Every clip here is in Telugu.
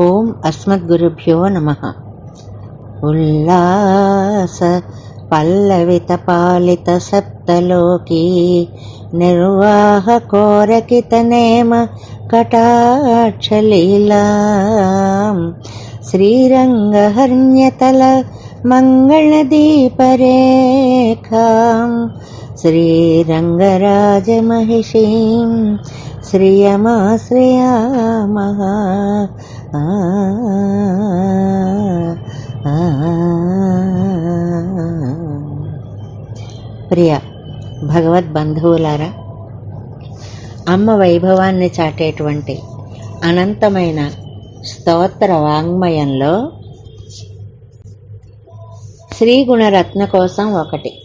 ఓం అస్మద్గురుభ్యో నమ. ఉల్లాస పల్లవిత పాలిత సప్తలోకి నిర్వాహ కోరకిత నేమ కటాక్షలీలా. శ్రీరంగహర్ణ్యతల మంగళదీపరేఖాం. శ్రీరంగరాజమహిషీం శ్రియమాశ్రయామः ప్రియ భగవద్ బంధువులారా అమ్మ వైభవాన్ని చాటేటువంటి అనంతమైన స్తోత్ర వాంగ్మయంలో శ్రీగుణరత్న కోసం ఒకటి.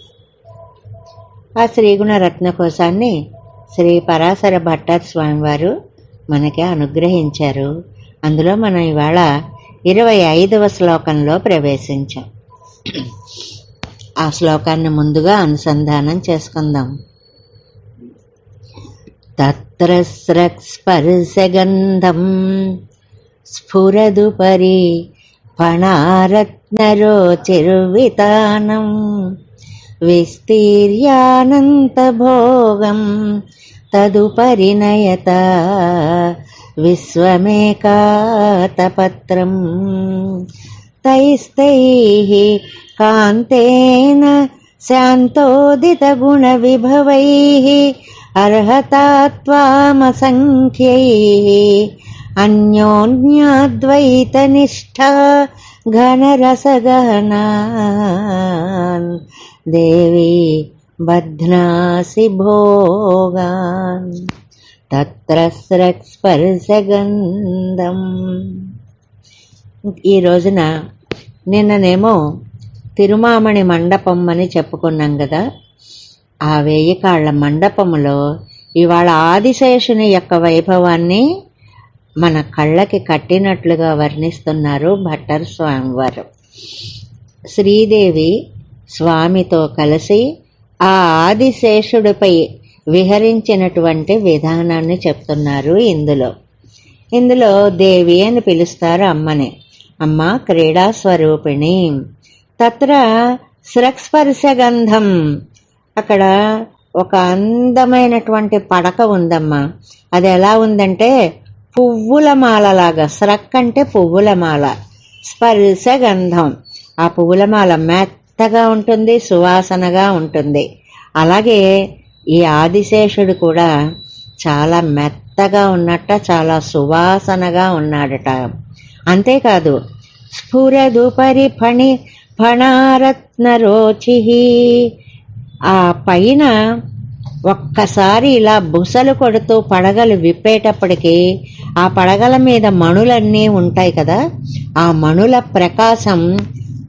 ఆ శ్రీగుణరత్న కోశాన్ని శ్రీ పరాశర భట్టర్ స్వామివారు మనకి అనుగ్రహించారు. అందులో మనం ఇవాళ ఇరవై ఐదవ శ్లోకంలో ప్రవేశించాం. ఆ శ్లోకాన్ని ముందుగా అనుసంధానం చేసుకుందాం. తత్ర స్రక్స్పర్శగంధం స్ఫురదుపరి ఫణారత్నరోచిర్వితానం విస్తీర్యానంతభోగం తదుపరినయత విశ్వమేకాతపత్రం. తైస్తైः కాంతేన శాంతోదితగుణవిభవైः అర్హతాత్వామసంఖ్యైः అన్యోన్యాద్వైతనిష్ఠా ఘనరసగహనాన్ దేవి బధ్నాసి భోగాన్. తత్ర స్రక్స్పర్శగంధం ఈ రోజున నిన్ననేమో తిరుమామణి మండపం అని చెప్పుకున్నాం కదా ఆ వేయి కాళ్ళ మండపములో ఇవాళ ఆదిశేషుని యొక్క వైభవాన్ని మన కళ్ళకి కట్టినట్లుగా వర్ణిస్తున్నారు భట్టర్ స్వామివారు. శ్రీదేవి స్వామితో కలిసి ఆ ఆదిశేషుడిపై విహరించినటువంటి విధానాన్ని చెప్తున్నారు ఇందులో. ఇందులో దేవి అని పిలుస్తారు అమ్మని. అమ్మ క్రీడా స్వరూపిణి. తత్ర స్రక్స్పర్శగంధం అక్కడ ఒక అందమైనటువంటి పడక ఉందమ్మా. అది ఎలా ఉందంటే పువ్వుల మాలలాగా. స్రక్ అంటే పువ్వుల మాల. స్పర్శ గంధం. ఆ పువ్వుల మాల మెత్తగా ఉంటుంది సువాసనగా ఉంటుంది. అలాగే ఈ ఆదిశేషుడు కూడా చాలా మెత్తగా ఉన్నట్ట చాలా సువాసనగా ఉన్నాడట. అంతేకాదు స్ఫురదుపరి ఫణి ఫణారత్న రోచి ఆ పైన ఒక్కసారి ఇలా బుసలు కొడుతూ పడగలు విప్పేటప్పటికి ఆ పడగల మీద మణులన్నీ ఉంటాయి కదా ఆ మణుల ప్రకాశం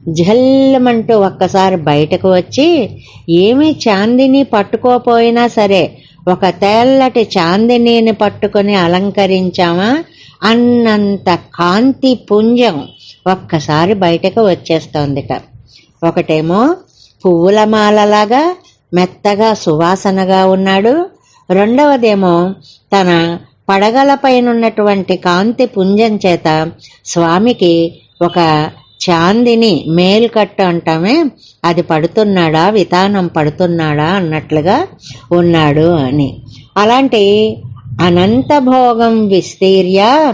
జల్లమంటూ ఒక్కసారి బయటకు వచ్చి ఏమీ చాందిని పట్టుకోపోయినా సరే ఒక తెల్లటి చాందినీని పట్టుకొని అలంకరించామా? అన్నంత కాంతి పుంజం ఒక్కసారి బయటకు వచ్చేస్తోందిట. ఒకటేమో పువ్వుల మాలలాగా మెత్తగా సువాసనగా ఉన్నాడు. రెండవదేమో తన పడగలపైనున్నటువంటి కాంతి పుంజం చేత స్వామికి ఒక చాందిని మేల్కట్ట అంటామే అది పడుతున్నాడా వితానం పడుతున్నాడా అన్నట్లుగా ఉన్నాడు అని. అలాంటి అనంత భోగం విస్తీర్య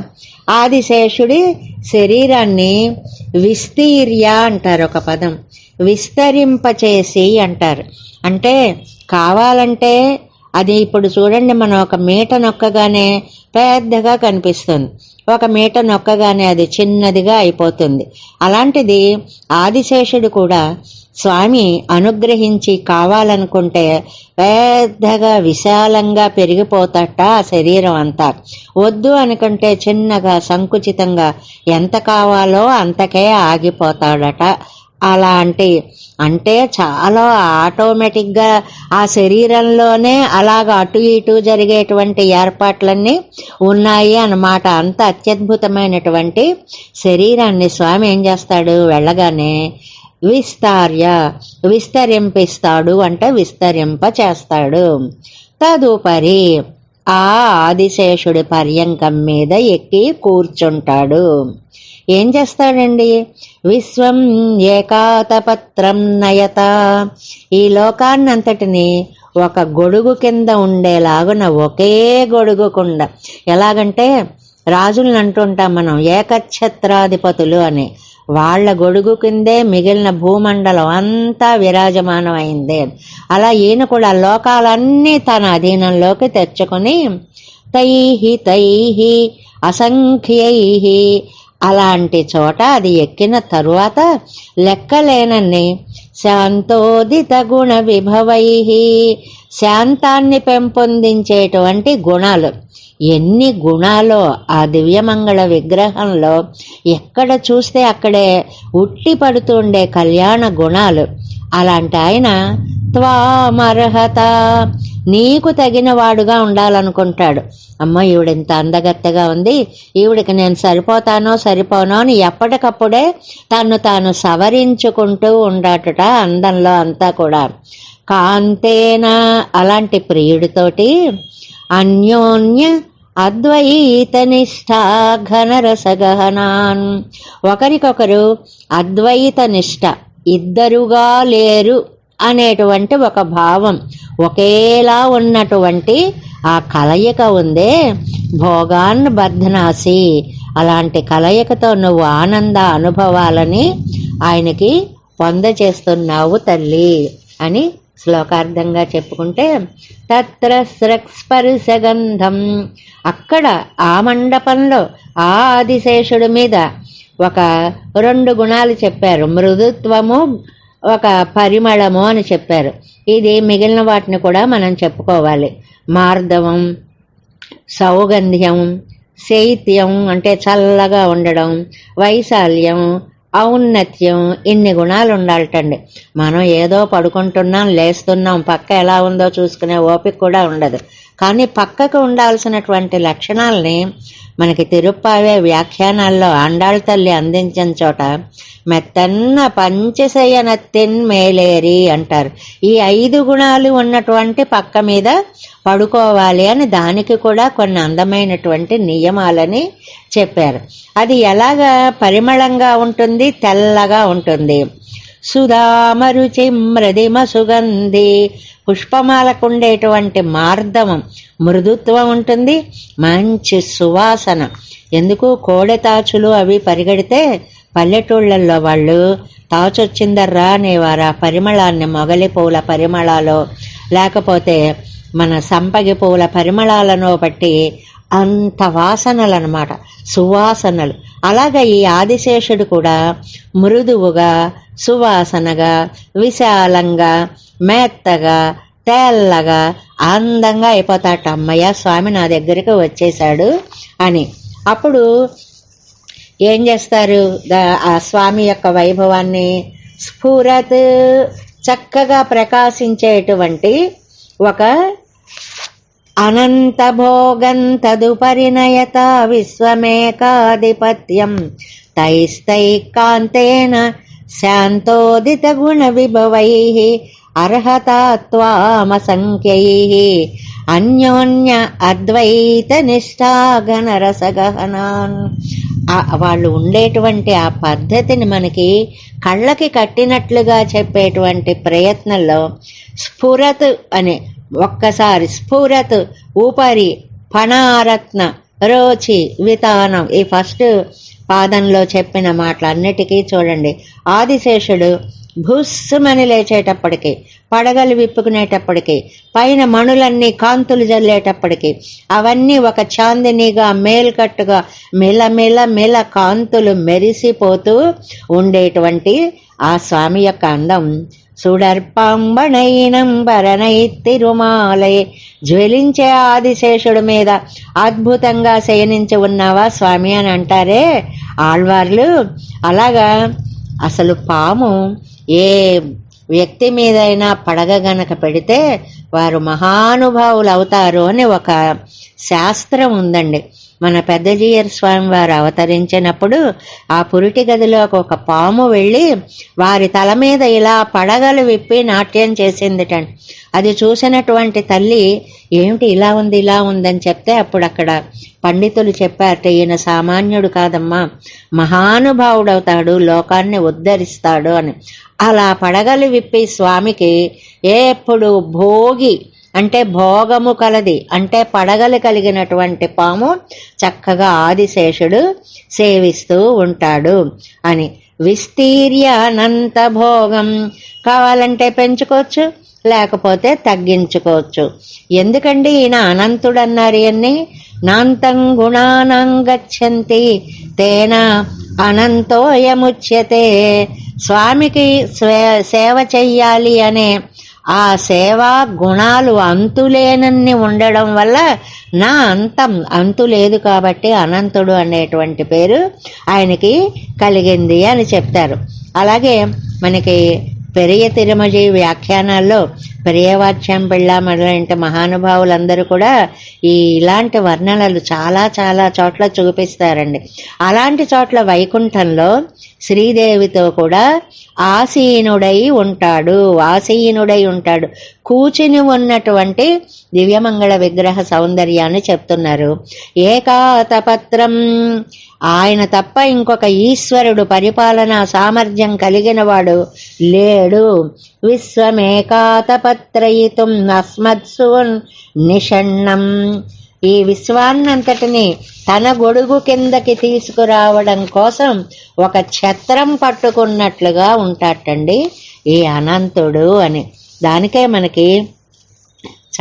ఆదిశేషుడి శరీరాన్ని విస్తీర్య అంటారు ఒక పదం. విస్తరింపచేసి అంటారు. అంటే కావాలంటే అది ఇప్పుడు చూడండి మనం ఒక మీట నొక్కగానే పెద్దగా కనిపిస్తుంది. ఒక మీట నొక్కగానే అది చిన్నదిగా అయిపోతుంది. అలాంటిది ఆదిశేషుడు కూడా స్వామి అనుగ్రహించి కావాలనుకుంటే పెద్దగా విశాలంగా పెరిగిపోతట ఆ శరీరం అంతా. వద్దు అనుకుంటే చిన్నగా సంకుచితంగా ఎంత కావాలో అంతకే ఆగిపోతాడట. అలాంటి అంటే చాలా ఆటోమేటిక్గా ఆ శరీరంలోనే అలాగ అటు ఇటు జరిగేటువంటి ఏర్పాట్లన్నీ ఉన్నాయి అన్నమాట. అంత అత్యద్భుతమైనటువంటి శరీరాన్ని స్వామి ఏం చేస్తాడు? వెళ్ళగానే విస్తార్య విస్తరింపిస్తాడు అంటే విస్తరింప చేస్తాడు. తదుపరి ఆ ఆదిశేషుడి పర్యంకం మీద ఎక్కి కూర్చుంటాడు. ఏం చేస్తాడండి? విశ్వం ఏకాతపత్రం నయత. ఈ లోకాన్నంతటిని ఒక గొడుగు కింద ఉండేలాగున ఒకే గొడుగు కుండ. ఎలాగంటే రాజులను అంటుంటాం మనం ఏకఛత్రాధిపతులు అని. వాళ్ళ గొడుగు కిందే మిగిలిన భూమండలం అంతా విరాజమానం అలా ఈయన కూడా లోకాలన్నీ తన అధీనంలోకి తెచ్చుకొని తైహి తైహి అసంఖ్యై అలాంటి చోట అది ఎక్కిన తరువాత లెక్కలేనన్ని. శాంతోదిత గుణ విభవై. శాంతాన్ని పెంపొందించేటువంటి గుణాలు. ఎన్ని గుణాలో ఆ దివ్యమంగళ విగ్రహంలో ఎక్కడ చూస్తే అక్కడే ఉట్టి పడుతుండే కళ్యాణ గుణాలు. అలాంటి ఆయన త్వామర్హత. నీకు తగిన వాడుగా ఉండాలనుకుంటాడు. అమ్మ ఈవిడింత అందగత్తగా ఉంది. ఈవిడికి నేను సరిపోతానో సరిపోనో అని ఎప్పటికప్పుడే తను తాను సవరించుకుంటూ ఉండటట అందంలో అంతా కూడా. కాంతేన? అలాంటి ప్రియుడితోటి అన్యోన్య అద్వైతనిష్టా ఘనరసగహనాన్ ఒకరికొకరు అద్వైత నిష్ఠ ఇద్దరుగా లేరు అనేటువంటి ఒక భావం. ఒకేలా ఉన్నటువంటి ఆ కలయిక ఉందే భోగాన్ బద్ధనాసి అలాంటి కలయికతో నువ్వు ఆనంద అనుభవాలని ఆయనకి పొందచేస్తున్నావు తల్లి అని శ్లోకార్థంగా చెప్పుకుంటే తత్ర స్రక్స్పర్శగంధం అక్కడ ఆ మండపంలో ఆ ఆదిశేషుడి మీద ఒక రెండు గుణాలు చెప్పారు. మృదుత్వము ఒక పరిమళము అని చెప్పారు. ఇది మిగిలిన వాటిని కూడా మనం చెప్పుకోవాలి. మార్దవం సౌగంధ్యం శైత్యం అంటే చల్లగా ఉండడం వైశాల్యం ఔన్నత్యం ఇన్ని గుణాలు ఉండాలటండి. మనం ఏదో పడుకుంటున్నాం లేస్తున్నాం పక్క ఎలా ఉందో చూసుకునే ఓపిక కూడా ఉండదు. కానీ పక్కకు ఉండాల్సినటువంటి లక్షణాలని మనకి తిరుప్పావే వ్యాఖ్యానాల్లో ఆండాళ్ తల్లి అందించిన చోట మెత్తన్న పంచశయనత్తిన్ మేలేరి అంటారు. ఈ ఐదు గుణాలు ఉన్నటువంటి పక్క మీద పడుకోవాలి అని దానికి కూడా కొన్ని అందమైనటువంటి నియమాలని చెప్పారు. అది ఎలాగా పరిమళంగా ఉంటుంది? తెల్లగా ఉంటుంది. సుధామరుచి మృదిమ సుగంధి పుష్పమాలకు ఉండేటువంటి మార్దవం మృదుత్వం ఉంటుంది. మంచి సువాసన. ఎందుకు కోడెతాచులు అవి పరిగెడితే పల్లెటూళ్ళల్లో వాళ్ళు తాచొచ్చిందర్రా అనేవారు ఆ పరిమళాన్ని మొగలి పూల పరిమళాలు. లేకపోతే మన సంపగి పూల పరిమళాలను బట్టి అంత వాసనలు అనమాట సువాసనలు. అలాగే ఈ ఆదిశేషుడు కూడా మృదువుగా సువాసనగా విశాలంగా మెత్తగా తెల్లగా అందంగా అయిపోతాట అమ్మయ్య స్వామి నా దగ్గరికి వచ్చేసాడు అని. అప్పుడు ఏం చేస్తారు? ఆ స్వామి యొక్క వైభవాన్ని స్ఫురత్ చక్కగా ప్రకాశించేటువంటి ఒక అనంత భోగం తదుపరిణయత విశ్వమేకాధిపత్యం. తైస్తైకాంతేన శాంతోదిత గుణ విభవై అర్హతత్వామసంఖ్యై అన్యోన్య అద్వైత నిష్ఠాగణ రసగహనాన్. వాళ్ళు ఉండేటువంటి ఆ పద్ధతిని మనకి కళ్ళకి కట్టినట్లుగా చెప్పేటువంటి ప్రయత్నంలో స్ఫురత్ అనే ఒక్కసారి స్ఫురత్ ఉపరి పణారత్న రోచి వితానం ఈ ఫస్ట్ పాదంలో చెప్పిన మాటలన్నిటికీ చూడండి. ఆదిశేషుడు భుస్సుమని లేచేటప్పటికి పడగలు విప్పుకునేటప్పటికి పైన మణులన్నీ కాంతులు జల్లేటప్పటికి అవన్నీ ఒక చాందినిగా మేల్కట్టుగా మెలమెల మెల కాంతులు మెరిసిపోతూ ఉండేటువంటి ఆ స్వామి యొక్క అందం. సుడర్పంబణైనంబరనై తిరుమాలై జ్వలించే ఆదిశేషుడి మీద అద్భుతంగా శయనించి ఉన్నావా స్వామి అని అంటారే ఆళ్వార్లు. అలాగా అసలు పాము ఏ వ్యక్తి మీదైనా పడగ గనక పెడితే వారు మహానుభావులు అవుతారు అని ఒక శాస్త్రం ఉందండి. మన పెద్దజీయర్ స్వామి వారు అవతరించినప్పుడు ఆ పురిటి గదిలోకి ఒక పాము వెళ్ళి వారి తల మీద ఇలా పడగలు విప్పి నాట్యం చేసిందిటండి. అది చూసినటువంటి తల్లి ఏమిటి ఇలా ఉంది ఇలా ఉందని చెప్తే అప్పుడు అక్కడ పండితులు చెప్పారట ఈయన సామాన్యుడు కాదమ్మా మహానుభావుడవుతాడు లోకాన్ని ఉద్ధరిస్తాడు అని. అలా పడగలు విప్పి స్వామికి ఎప్పుడు భోగి అంటే భోగము కలది అంటే పడగలు కలిగినటువంటి పాము చక్కగా ఆదిశేషుడు సేవిస్తూ ఉంటాడు అని. విస్తీర్య అనంత భోగం కావాలంటే పెంచుకోవచ్చు లేకపోతే తగ్గించుకోవచ్చు. ఎందుకండి ఈయన అనంతుడు అన్నారు ఇవన్నీ నాంతం గుణానం గచ్చంతి తేన అనంతోయముచ్యతే. స్వామికి స్వే- సేవ చెయ్యాలి అనే ఆ సేవా గుణాలు అంతులేనన్ని ఉండడం వల్ల నా అంతం అంతు లేదు కాబట్టి అనంతుడు అనేటువంటి పేరు ఆయనకి కలిగింది అని చెప్తారు. అలాగే మనకి పెరియ తిరుమజీ వ్యాఖ్యానాల్లో పర్యవాచ్యం పిళ్ళ మొదలైన మహానుభావులందరూ కూడా ఈ ఇలాంటి వర్ణనలు చాలా చాలా చోట్ల చూపిస్తారండి. అలాంటి చోట్ల వైకుంఠంలో శ్రీదేవితో కూడా ఆసీనుడై ఉంటాడు ఆసీనుడై ఉంటాడు. కూచిని ఉన్నటువంటి దివ్యమంగళ విగ్రహ సౌందర్యాన్ని చెప్తున్నారు. ఏకాతపత్రం. ఆయన తప్ప ఇంకొక ఈశ్వరుడు పరిపాలనా సామర్థ్యం కలిగిన వాడు లేడు. ఉపత్రయితుం అస్మత్సు నిషణ్ణం. ఈ విశ్వాన్నంతటిని తన గొడుగు కిందకి తీసుకురావడం కోసం ఒక ఛత్రం పట్టుకున్నట్లుగా ఉంటాటండి ఈ అనంతుడు అని. దానికే మనకి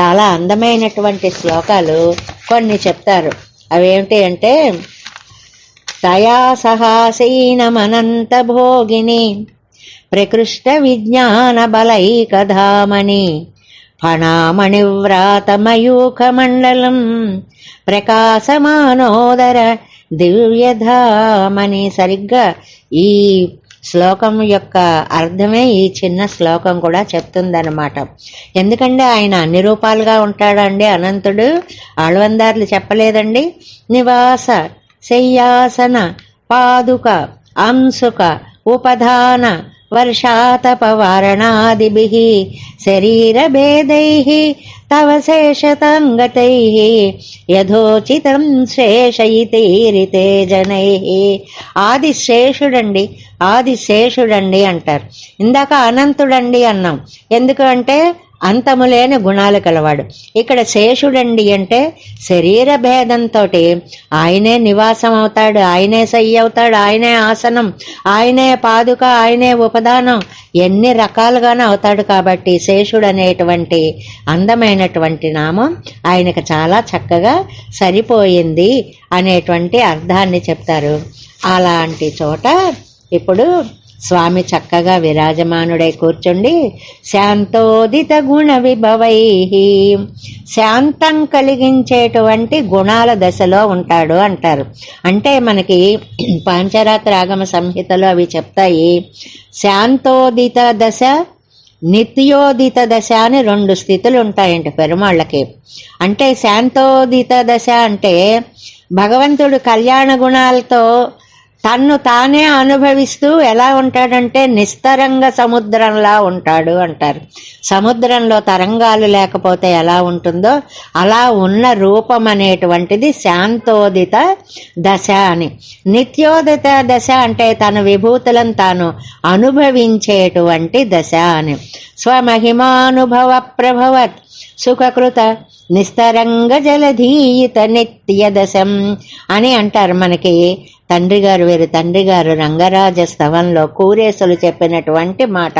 చాలా అందమైనటువంటి శ్లోకాలు కొన్ని చెప్తారు. అవేమిటి అంటే తయా సహాసీనమనంత భోగిని ప్రకృష్ట విజ్ఞాన బలైకధామని ఫణామణివ్రాతమయూఖమండలం ప్రకాశమానోదర దివ్యధామని. సరిగ్గా ఈ శ్లోకం యొక్క అర్థమే ఈ చిన్న శ్లోకం కూడా చెప్తుందనమాట ఎందుకంటే ఆయన అన్ని రూపాలుగా ఉంటాడండి అనంతుడు. ఆళ్వందార్లు చెప్పలేదండి. నివాస శయ్యాసన పాదుక అంశుక ఉపధాన వర్షాతపవారణాదిభిः శరీరభేदैः తవ శేషతాంగతైः యథోచితం శేషయితీరితే జనైः ఆది శేషుడండి ఆది శేషుడండి అంటారు. ఇందాక అనంతుడండి అన్నాం. ఎందుకంటే అంతములేని అంతము లేని గుణాలు కలవాడు. ఇక్కడ శేషుడండి అంటే శరీర భేదంతో ఆయనే నివాసం అవుతాడు ఆయనే సయ్యి అవుతాడు ఆయనే ఆసనం ఆయనే పాదుక ఆయనే ఉపదానం ఎన్ని రకాలుగానే అవుతాడు కాబట్టి శేషుడు అనేటువంటి అందమైనటువంటి నామం ఆయనకు చాలా చక్కగా సరిపోయింది అనేటువంటి అర్థాన్ని చెప్తారు. అలాంటి చోట ఇప్పుడు స్వామి చక్కగా విరాజమానుడై కూర్చుండి శాంతోదిత గుణ విభవై శాంతం కలిగించేటువంటి గుణాల దశలో ఉంటాడు అంటారు. అంటే మనకి పాంచరాత్ర ఆగమ సంహితలో అవి చెప్తాయి. శాంతోదిత దశ నిత్యోదిత దశ అని రెండు స్థితులు ఉంటాయంట పెరుమాళ్ళకి. అంటే శాంతోదిత దశ అంటే భగవంతుడు కళ్యాణ గుణాలతో తన్ను తానే అనుభవిస్తూ ఎలా ఉంటాడంటే నిస్తరంగ సముద్రంలా ఉంటాడు అంటారు. సముద్రంలో తరంగాలు లేకపోతే ఎలా ఉంటుందో అలా ఉన్న రూపం అనేటువంటిది శాంతోదిత దశ అని. నిత్యోదిత దశ అంటే తన విభూతులను తాను అనుభవించేటువంటి దశ అని. స్వమహిమానుభవ ప్రభవత్ సుఖకృత నిస్తరంగ జలధీయత నిత్య దశం అని అంటారు. మనకి తండ్రి గారు వీరి తండ్రి గారు రంగరాజ స్తవంలో కూరేసులు చెప్పినటువంటి మాట.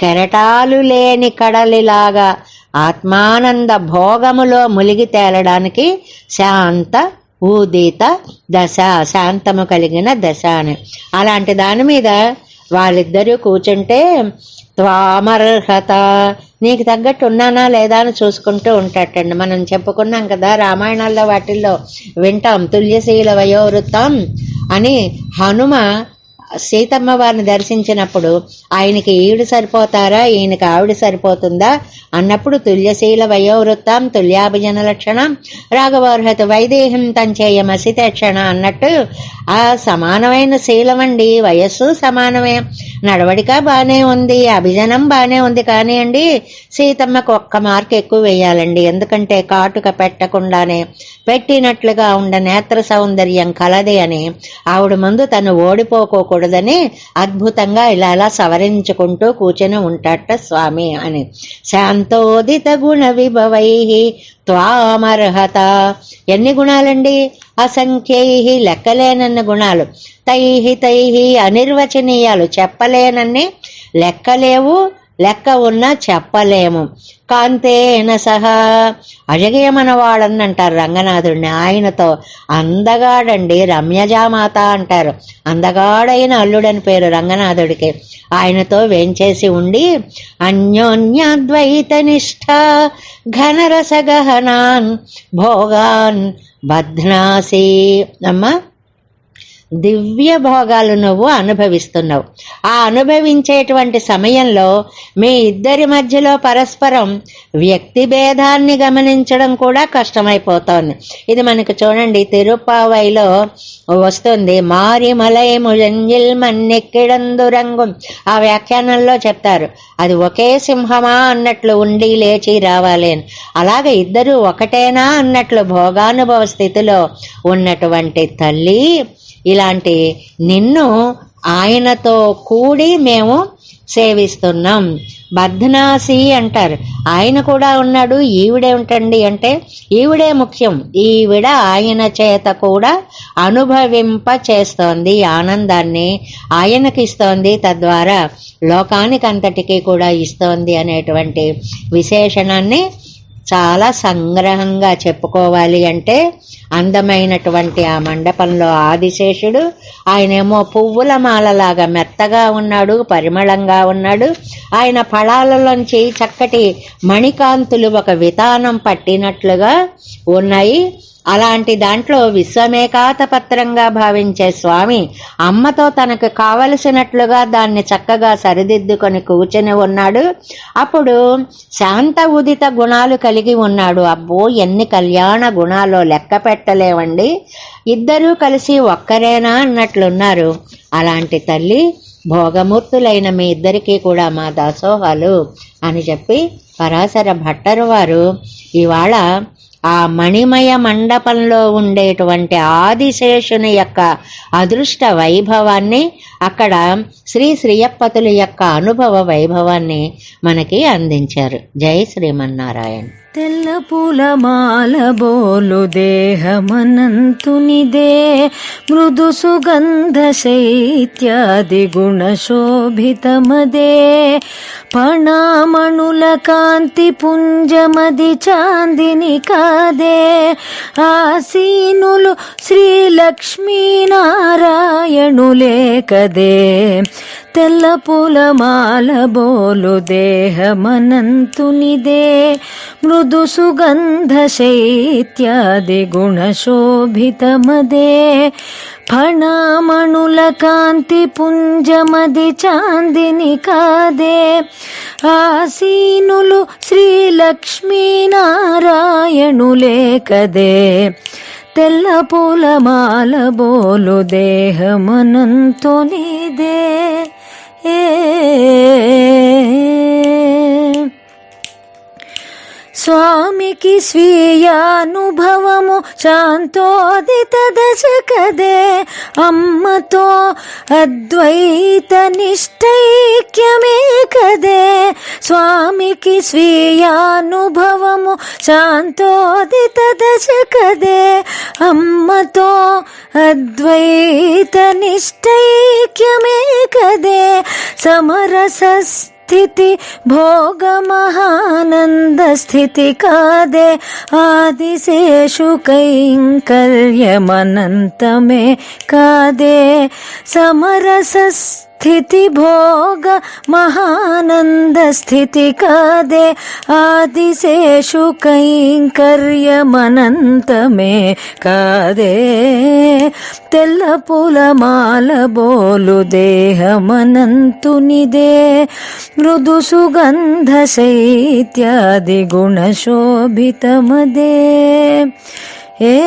కెరటాలు లేని కడలిలాగా ఆత్మానంద భోగములో ములిగి తేలడానికి శాంత ఊదిత దశ శాంతము కలిగిన దశ అని. అలాంటి దాని మీద వాళ్ళిద్దరూ కూర్చుంటే త్వామర్హత నీకు తగ్గట్టు ఉన్నానా లేదా అని చూసుకుంటూ ఉంటాటండి మనం చెప్పుకున్నాం కదా రామాయణాల్లో వాటిల్లో వింటాం తుల్యశీల వయోవృత్తం అని హనుమ సీతమ్మ వారిని దర్శించినప్పుడు ఆయనకి ఈవిడ సరిపోతారా? ఈయనకి ఆవిడ సరిపోతుందా? అన్నప్పుడు తుల్యశీల వయోవృత్తం తుల్యాభిజన లక్షణం రాఘవర్హత వైదేహం తంచేయమసితక్షణ అన్నట్టు ఆ సమానమైన శీలం అండి వయస్సు సమానమే. నడవడిక బాగానే ఉంది అభిజనం బాగానే ఉంది కానివ్వండి సీతమ్మకు ఒక్క మార్క్ ఎక్కువ వేయాలండి. ఎందుకంటే కాటుక పెట్టకుండానే పెట్టినట్లుగా ఉండ నేత్ర సౌందర్యం కలది అని ఆవిడ ముందు తను ఓడిపోకూడదని అద్భుతంగా ఇలా ఇలా సవరించుకుంటూ కూర్చొని ఉంటాట స్వామి అని. శాంతోదిత గుణ విభవై త్వామర్హత. ఎన్ని గుణాలండి? అసంఖ్యై లెక్కలేనన్న గుణాలు. తైహి తైహి అనిర్వచనీయాలు చెప్పలేనన్ని లెక్కలేవు లెక్క ఉన్నా చెప్పలేము. కాంతేన సహా. అజగేమన వాడని అంటారు రంగనాథుడిని. ఆయనతో అందగాడండి రమ్యజామాత అంటారు. అందగాడైన అల్లుడని పేరు రంగనాథుడికి. ఆయనతో వేంచేసి ఉండి అన్యోన్యాద్వైత నిష్ఠ ఘనరసగహనాన్ భోగాన్ బధ్నాసి. అమ్మా దివ్య భోగాలు నువ్వు అనుభవిస్తున్నావు. ఆ అనుభవించేటువంటి సమయంలో మీ ఇద్దరి మధ్యలో పరస్పరం వ్యక్తి భేదాన్ని గమనించడం కూడా కష్టమైపోతోంది. ఇది మనకు చూడండి తిరుపావైలో వస్తుంది మారి మలై ముజంజిల్ మన్నెక్కిడందు రంగు ఆ వ్యాఖ్యానంలో చెప్తారు అది ఒకే సింహమా అన్నట్లు ఉండి లేచి రావాలి అని అలాగే ఇద్దరు ఒకటేనా అన్నట్లు భోగానుభవ స్థితిలో ఉన్నటువంటి తల్లి ఇలాంటి నిన్ను ఆయనతో కూడి మేము సేవిస్తున్నాం. బద్నాసి అంటారు. ఆయన కూడా ఉన్నాడు ఈవిడే ఉంటండి అంటే ఈవిడే ముఖ్యం. ఈవిడ ఆయన చేత కూడా అనుభవింప చేస్తోంది ఆనందాన్ని ఆయనకి ఇస్తోంది తద్వారా లోకానికి అంతటికీ కూడా ఇస్తోంది అనేటువంటి విశేషణాన్ని చాలా సంగ్రహంగా చెప్పుకోవాలి అంటే అందమైనటువంటి ఆ మండపంలో ఆదిశేషుడు ఆయనేమో పువ్వుల మాలలాగా మెత్తగా ఉన్నాడు పరిమళంగా ఉన్నాడు. ఆయన ఫళాలలోంచి చక్కటి మణికాంతులు ఒక వితానం పట్టినట్లుగా ఉన్నాయి. అలాంటి దాంట్లో విశ్వమేకాతపత్రంగా భావించే స్వామి అమ్మతో తనకు కావలసినట్లుగా దాన్ని చక్కగా సరిదిద్దుకొని కూర్చొని ఉన్నాడు. అప్పుడు శాంత ఉదిత గుణాలు కలిగి ఉన్నాడు. అబ్బో ఎన్ని కళ్యాణ గుణాలో లెక్క పెట్టలేవండి ఇద్దరూ కలిసి ఒక్కరేనా అన్నట్లున్నారు. అలాంటి తల్లి భోగమూర్తులైన మీ ఇద్దరికీ కూడా మా దాసోహాలు అని చెప్పి పరాశర భట్టరు వారు ఇవాళ ఆ మణిమయ మండపంలో ఉండేటువంటి ఆదిశేషుని యొక్క అదృష్ట వైభవాన్ని అక్కడ శ్రీ శ్రీయప్పతుల యొక్క అనుభవ వైభవాన్ని మనకి అందించారు. జై శ్రీమన్నారాయణ. తెల్ల పూల మాల బోలు దేహమనంతునిదే. మృదు సుగంధ శైత్యాది గుణ శోభితమదే పణామణుల కాంతి పుంజమది చాందిని కాదే. ఆసీనులు శ్రీ లక్ష్మీనారాయణులే కదే. తెల్ల పూల మాల బోలు దేహమనంతునిదే. మృదు సుగంధ శైత్యాది గుణశోభితమదే. ఫణామణుల కాంతి పుంజమది చాందిని కాదే. ఆసీనులు శ్రీ లక్ష్మీనారాయణులే కదే. తెల్ల పూల మాల బోలు దేహమనంతునిదే. స్వామికి స్వీయానుభవము శాంతోదిత దశకదే. అమ్మతో అద్వైత నిష్టైక్యమే కదే స్వామికి స్వీయానుభవము శాంతోదిత దశకదే. అమ్మతో అద్వైత నిష్టైక్యమే కదే సమరసస్ స్థితి భోగ మహానంద స్థితి కాదే ఆదిశేషు కైంకర్యమనంతమే కాదే సమరస స్థితి భోగ మహానంద స్థితి కాదే. ఆదిశేషు కైంకర్యమనంతమే కాదే. తెల్ల పూల మాల బోలు దేహమనంతునిదే. మృదు సుగంధ శైత్యాది గుణశోభితమదే. ఏ